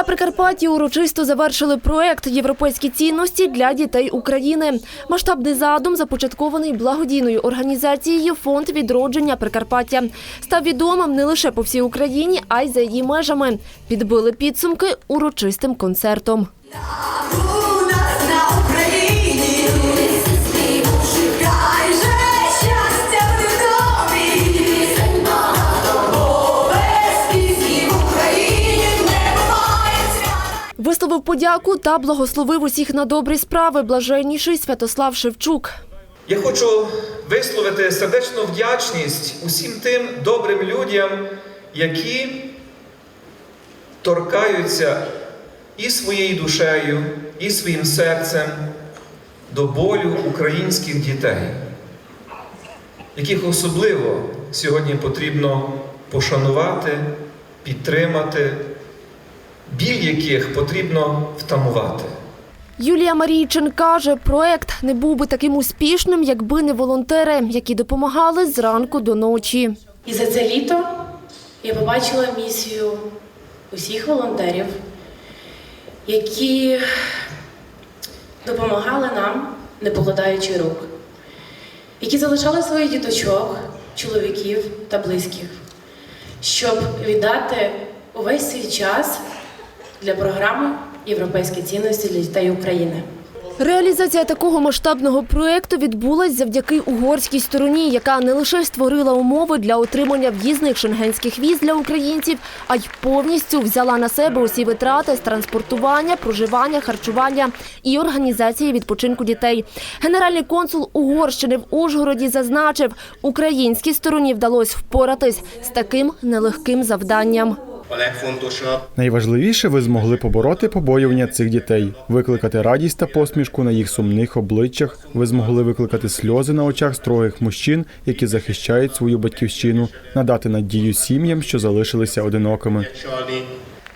На Прикарпатті урочисто завершили проект Європейські цінності для дітей України. Масштабний задум започаткований благодійною організацією Фонд відродження Прикарпаття. Став відомим не лише по всій Україні, а й за її межами. Підбили підсумки урочистим концертом. Подяку та благословив усіх на добрі справи блаженніший Святослав Шевчук. Я хочу висловити сердечну вдячність усім тим добрим людям, які торкаються і своєю душею, і своїм серцем до болю українських дітей, яких особливо сьогодні потрібно пошанувати, підтримати, біль яких потрібно втамувати. Юлія Марійчин каже, проект не був би таким успішним, якби не волонтери, які допомагали зранку до ночі. І за це літо я побачила місію усіх волонтерів, які допомагали нам, не покладаючи рук, які залишали своїх діточок, чоловіків та близьких, щоб віддати увесь свій час для програми Європейські цінності для дітей України. Реалізація такого масштабного проекту відбулась завдяки угорській стороні, яка не лише створила умови для отримання в'їзних шенгенських віз для українців, а й повністю взяла на себе усі витрати з транспортування, проживання, харчування і організації відпочинку дітей. Генеральний консул Угорщини в Ужгороді зазначив, українській стороні вдалося впоратись з таким нелегким завданням. A legfontosabb, Найважливіше ви змогли побороти побоювання цих дітей, викликати радість та посмішку на їх сумних обличчях. Ви змогли викликати сльози на очах строгих мужчин, які захищають свою батьківщину, надати надію сім'ям, що залишилися одинокими.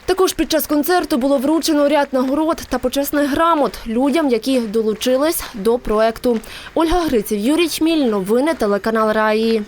Також під час концерту було вручено ряд нагород та почесних грамот людям, які долучились до проекту. Ольга Гриців, Юрій Чміль, новини телеканал Раї.